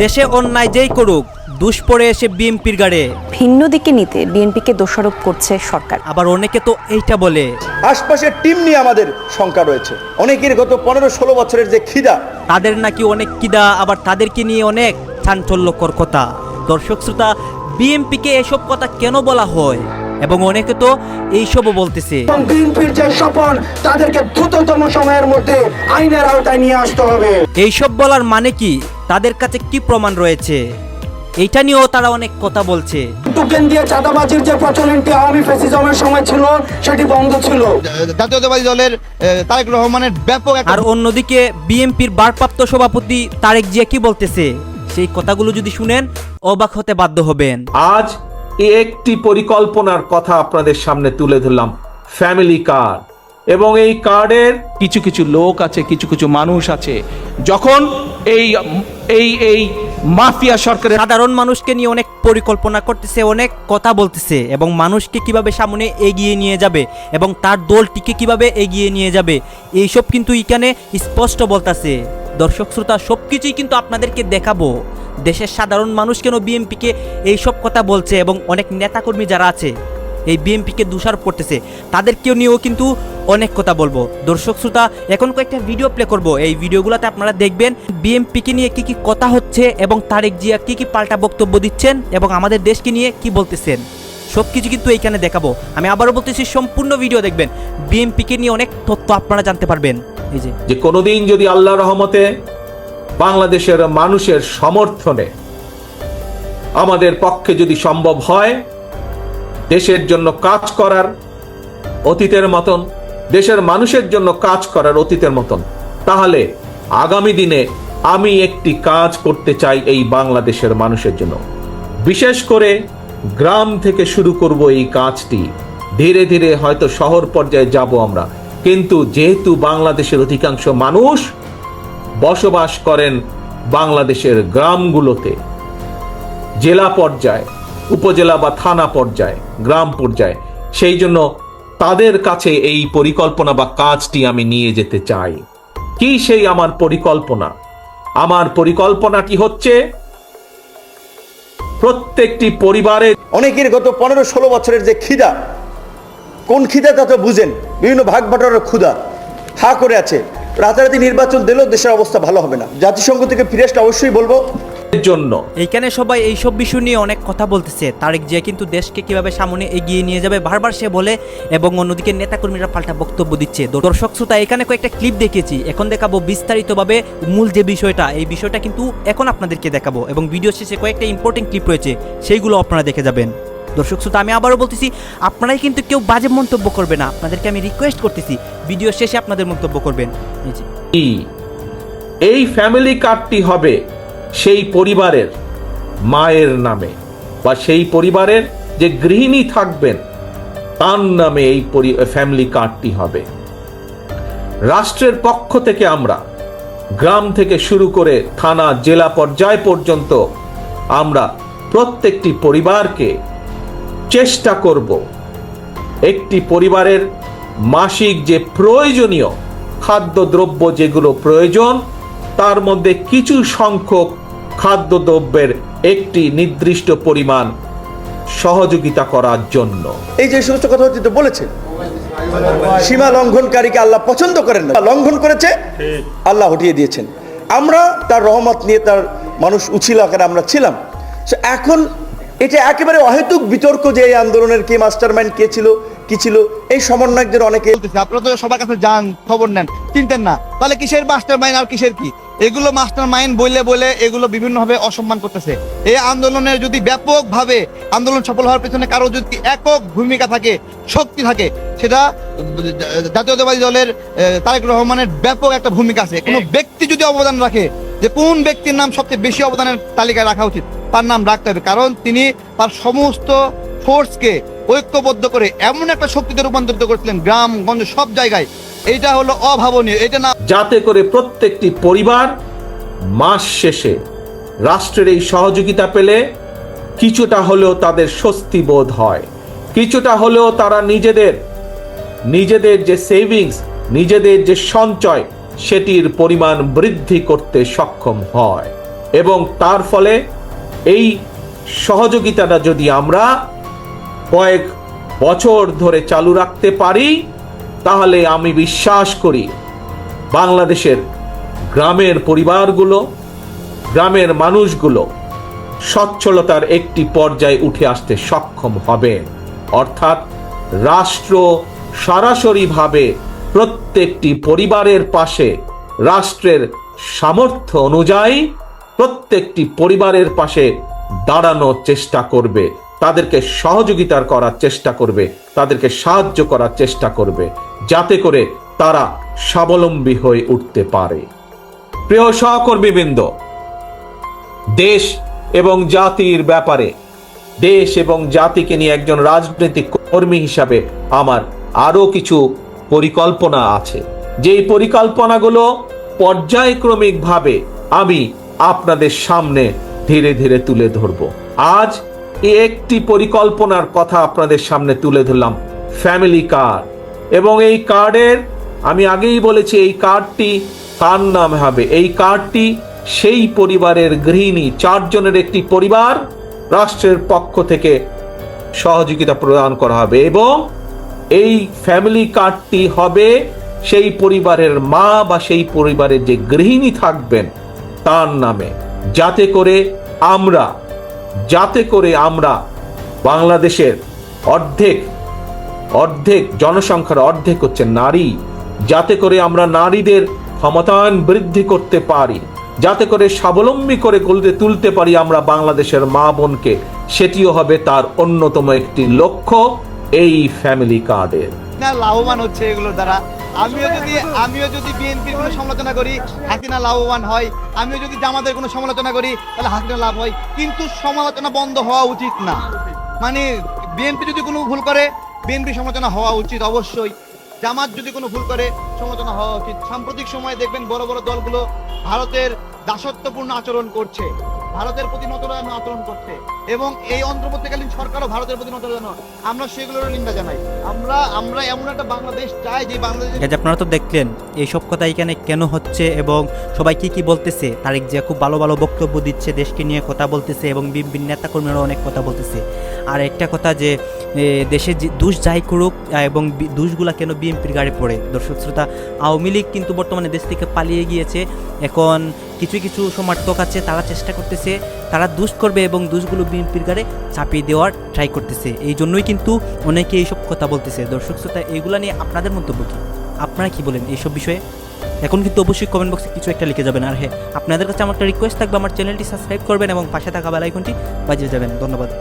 দেশে অন্যায় যেই করুক দুষ্পরে এসে বিএমপির গাড়ে। ভিন্ন দিকে নিতে বিএনপিকে দোষারোপ করছে সরকার। আবার অনেকে তো এইটা বলে। আশপাশের টিম নিয়ে আমাদের শঙ্কা রয়েছে। অনেকের গত পনেরো ষোলো বছরের যে খিদা তাদের নাকি অনেক কিদা আবার তাদেরকে নিয়ে অনেক চাঞ্চল্যকর কথা দর্শক শ্রোতা বিএমপিকে এসব কথা কেন বলা হয়? এবং অনেকে তো এইসবও বলতেছে। বিএনপির যে স্বপন তাদেরকে দ্রুততম সময়ের মধ্যে আইনের আওতায় নিয়ে আসতে হবে। এইসব বলার মানে কি? তাদের কাছে কি প্রমাণ রয়েছে? এইটা নিয়েও তারা অনেক কথা বলছে। টোকেন দিয়ে চাঁদাবাজির যে প্রচলনটি আওয়ামী ফেসিজমের সময় ছিল সেটি বন্ধ ছিল। জাতীয়তাবাদী দলের তারেক রহমানের ব্যাপক একটা আর অন্যদিকে বিএনপির ভারপ্রাপ্ত সভাপতি তারেক জিয়া কি বলতেছে? সেই কথাগুলো যদি শুনেন অবাক হতে বাধ্য হবেন। আজ একটি পরিকল্পনার কথা আপনাদের সামনে তুলে ধরলাম। Family card. এবং এই কার্ডের কিছু কিছু লোক আছে কিছু কিছু মানুষ আছে। যখন এই এই এই মাফিয়া সরকারের সাধারণ মানুষকে নিয়ে অনেক পরিকল্পনা করতেছে, অনেক কথা বলতেছে এবং মানুষকে কীভাবে সামনে এগিয়ে নিয়ে যাবে এবং তার দলটিকে কীভাবে এগিয়ে নিয়ে যাবে, এইসব কিন্তু এখানে স্পষ্ট বলতাছে। দর্শক শ্রোতা সব কিছুই কিন্তু আপনাদেরকে দেখাবো। দেশের সাধারণ মানুষ কেন বিএমপিকে এইসব কথা বলছে এবং অনেক নেতাকর্মী যারা আছে এই বিএমপিকে দোষারোপ করতেছে। তাদেরকেও নিয়েও কিন্তু অনেক কথা বলব। দর্শক শ্রোতা, এখন কয়েকটা ভিডিও প্লে করব। এই ভিডিওগুলোতে আপনারা দেখবেন বিএমপিকে নিয়ে কি কি কথা হচ্ছে এবং তারেক জিয়া কি কি পাল্টা বক্তব্য দিচ্ছেন এবং আমাদের দেশকে নিয়ে কি বলতেছেন। সব কিছু কিন্তু এইখানে দেখাবো। আমি আবারও বলতেছি, সম্পূর্ণ ভিডিও দেখবেন। বিএমপিকে নিয়ে অনেক তথ্য আপনারা জানতে পারবেন। এই যে। যে কোনোদিন যদি আল্লাহ রহমতে বাংলাদেশের মানুষের সমর্থনে আমাদের পক্ষে যদি সম্ভব হয় দেশের জন্য কাজ করার অতীতের মতন, দেশের মানুষের জন্য কাজ করার অতীতের মতন। তাহলে আগামী দিনে আমি একটি কাজ করতে চাই এই বাংলাদেশের মানুষের জন্য। বিশেষ করে গ্রাম থেকে শুরু করব এই কাজটি। ধীরে ধীরে হয়তো শহর পর্যায়ে যাব আমরা। কিন্তু যেহেতু বাংলাদেশের অধিকাংশ মানুষ বসবাস করেন বাংলাদেশের গ্রামগুলোতে, জেলা পর্যায়ে উপজেলা বা থানা পর্যায়ে, গ্রাম পর্যায়ে। সেই জন্য তাদের কাছে এই পরিকল্পনা বা কাজটি আমি নিয়ে যেতে চাই। কি সেই আমার পরিকল্পনা? আমার পরিকল্পনাটি হচ্ছে প্রত্যেকটি পরিবারে অনেকের গত পনেরো ষোলো বছরের যে খিদা, কোন খিদা তা তো বুঝেন। বিভিন্ন ভাগ বাটোয়ারার ক্ষুদা হা করে আছে। রাতারাতি নির্বাচন দিলেও দেশের অবস্থা ভালো হবে না। জাতিসংঘ থেকে ফিরে আসলে অবশ্যই বলব জন্য। এইখানে সবাই এইসব বিষয় নিয়ে অনেক কথা বলতেছে। তারেক জিয়া কিন্তু দেশকে কীভাবে সামনে এগিয়ে নিয়ে যাবে বারবার সে বলে এবং অন্যদিকে নেতাকর্মীরা পাল্টা বক্তব্য দিচ্ছে। দর্শক শ্রোতা এখানে কয়েকটা ক্লিপ দেখিয়েছি এখন দেখাবো বিস্তারিতভাবে মূল যে বিষয়টা এই বিষয়টা কিন্তু এখন আপনাদেরকে দেখাবো এবং ভিডিও শেষে কয়েকটা ইম্পর্টেন্ট ক্লিপ রয়েছে সেইগুলো আপনারা দেখে যাবেন। দর্শক শ্রোতা আমি আবারও বলতেছি আপনারাই কিন্তু কেউ বাজে মন্তব্য করবে না। আপনাদেরকে আমি রিকোয়েস্ট করতেছি ভিডিও শেষে আপনাদের মন্তব্য করবেন। এই এই ফ্যামিলি কার্ডটি হবে সেই পরিবারের মায়ের নামে বা সেই পরিবারের যে গৃহিণী থাকবেন, তার নামে এই ফ্যামিলি কার্ডটি হবে। রাষ্ট্রের পক্ষ থেকে আমরা, গ্রাম থেকে শুরু করে থানা, জেলা পর্যায় পর্যন্ত আমরা প্রত্যেকটি পরিবারকে চেষ্টা করব একটি পরিবারের মাসিক যে প্রয়োজনীয় খাদ্যদ্রব্য যেগুলো প্রয়োজন, তার মধ্যে কিছু সংখ্যক খাদ্যদ্রব্যের একটি নির্দিষ্ট পরিমাণ সহযোগিতা করার জন্য। এই যে সমস্ত কথা হচ্ছে বলেছে, সীমা লঙ্ঘনকারীকে আল্লাহ পছন্দ করেন না, লঙ্ঘন করেছে, আল্লাহ হটিয়ে দিয়েছেন। আমরা তার রহমত নিয়ে তার মানুষ উছিল আকারে আমরা ছিলাম। এখন এটা একেবারে অহেতুক বিতর্ক যে এই আন্দোলনের কে মাস্টার মাইন্ড কে ছিল কি ছিল? এই সমন্বয়কদের অনেকে আপনারা তো সবার কাছে যান, খবর নেন। চিনতেন না। তাহলে কিসের মাস্টার মাইন্ড আর কিসের কি? এগুলো মাস্টার মাইন্ড বলে বলে এগুলো বিভিন্নভাবে অসম্মান করতেছে। এই আন্দোলনের যদি ব্যাপকভাবে আন্দোলন সফল হওয়ার পেছনে কারও যদি একক ভূমিকা থাকে, শক্তি থাকে, সেটা জাতীয়তাবাদী দলের তারেক রহমানের ব্যাপক একটা ভূমিকা আছে। কোনো ব্যক্তি যদি অবদান রাখে, যে কোন ব্যক্তির নাম সবচেয়ে বেশি অবদানের তালিকায় রাখা উচিত, তার নাম রাখতে হবে। কারণ তিনি তার সমস্ত ফোর্সকে ঐক্যবদ্ধ করে এমন একটা শক্তিতে রূপান্তরিত করেছিলেন গ্রাম গঞ্জ সব জায়গায়। এটা হলো অভাবনীয় এটা না যাতে করে প্রত্যেকটি পরিবার মাস শেষে রাষ্ট্রের এই সহযোগিতা পেলে কিছুটা হলেও তাদের স্বস্তি বোধ হয়। কিছুটা হলেও তারা নিজেদের নিজেদের যে সেভিংস নিজেদের যে সঞ্চয়, সেটির পরিমাণ বৃদ্ধি করতে সক্ষম হয়। এবং তার ফলে এই সহযোগিতাটা যদি আমরা কয়েক বছর ধরে চালু রাখতে পারি, তাহলে আমি বিশ্বাস করি বাংলাদেশের গ্রামের পরিবারগুলো, গ্রামের মানুষগুলো সচ্ছলতার একটি পর্যায়ে উঠে আসতে সক্ষম হবে। অর্থাৎ রাষ্ট্র সরাসরিভাবে প্রত্যেকটি পরিবারের পাশে রাষ্ট্রের সামর্থ্য অনুযায়ী প্রত্যেকটি পরিবারের পাশে দাঁড়ানোর চেষ্টা করবে। তাদেরকে সহযোগিতার করার চেষ্টা করবে, তাদেরকে সাহায্য করার চেষ্টা করবে, যাতে করে তারা স্বাবলম্বী হয়ে উঠতে পারে। প্রিয় সহকর্মীবৃন্দ, দেশ এবং জাতির ব্যাপারে, দেশ এবং জাতিকে নিয়ে একজন রাজনৈতিক কর্মী হিসাবে আমার আরও কিছু পরিকল্পনা আছে। যেই পরিকল্পনাগুলো পর্যায়ক্রমিকভাবে আমি আপনাদের সামনে ধীরে ধীরে তুলে ধরব। আজ একটি পরিকল্পনার কথা আপনাদের সামনে তুলে ধরলাম ফ্যামিলি কার্ড এবং এই কার্ডের আমি আগেই বলেছি, এই কার্ডটি কার নাম হবে। এই কার্ডটি সেই পরিবারের গৃহিণী, চারজনের একটি পরিবার রাষ্ট্রের পক্ষ থেকে সহযোগিতা প্রদান করা হবে এবং এই ফ্যামিলি কার্ডটি হবে সেই পরিবারের মা বা সেই পরিবারের যে গৃহিণী থাকবেন তার নামে। যাতে করে আমরা যাতে করে আমরা বাংলাদেশের অর্ধেক অর্ধেক জনসংখ্যার অর্ধেক হচ্ছে নারী, যাতে করে আমরা নারীদের ক্ষমতায়ন বৃদ্ধি করতে পারি, যাতে করে স্বাবলম্বী করে গলতে তুলতে পারি আমরা বাংলাদেশের মা বোনকে, সেটিও হবে তার অন্যতম একটি লক্ষ্য, এই ফ্যামিলি কার্ডের লাভবান হচ্ছে এগুলোর দ্বারা। আমিও যদি আমিও যদি বিএনপির কোনো সমালোচনা করি, হাসিনা লাভবান হয়। আমিও যদি জামাতের কোনো সমালোচনা করি, তাহলে হাসিনা লাভ হয়। কিন্তু সমালোচনা বন্ধ হওয়া উচিত না। মানে বিএনপি যদি কোনো ভুল করে, বিএনপি সমালোচনা হওয়া উচিত অবশ্যই। জামাত যদি কোনো ভুল করে, সমালোচনা হওয়া উচিত। সাম্প্রতিক সময়ে দেখবেন বড় বড় দলগুলো ভারতের দাসত্বপূর্ণ আচরণ করছে। ভারতের প্রতি নতুন আচরণ করছে এবং এই অন্তর্বর্তীকালীন সরকারও ভারতের প্রতি নতরান আমরা সেগুলোর নিন্দা জানাই। আমরা আমরা এমন একটা বাংলাদেশ চাই যে বাংলাদেশ আপনারা তো দেখলেন, এইসব কথা এখানে কেন হচ্ছে এবং সবাই কি কি বলতেছে? তারেক জিয়া খুব ভালো ভালো বক্তব্য দিচ্ছে, দেশকে নিয়ে কথা বলতেছে এবং বিভিন্ন নেতাকর্মীরা অনেক কথা বলতেছে। আর একটা কথা যে দেশে দুষ যাই করুক এবং দুষগুলা কেন বিএনপির গাড়ি পড়ে? দর্শক শ্রোতা, আওয়ামী লীগ কিন্তু বর্তমানে দেশ থেকে পালিয়ে গিয়েছে। এখন কিছু কিছু সমর্থক আছে, তারা চেষ্টা করতেছে, তারা দুষ করবে এবং দুষগুলো বিএনপির গাড়ে চাপিয়ে দেওয়ার ট্রাই করতেছে। এই জন্যই কিন্তু অনেকে এইসব কথা বলতেছে। দর্শক শ্রোতা এইগুলা নিয়ে আপনাদের মন্তব্য কি? আপনারা কি বলেন এইসব বিষয়ে? এখন কিন্তু অবশ্যই কমেন্ট বক্সে কিছু একটা লিখে যাবেন। আর হ্যাঁ আপনাদের কাছে আমার একটা রিকোয়েস্ট থাকবে, আমার চ্যানেলটি সাবস্ক্রাইব করবেন এবং পাশে থাকা বেল আইকনটি বাজিয়ে যাবেন ধন্যবাদ।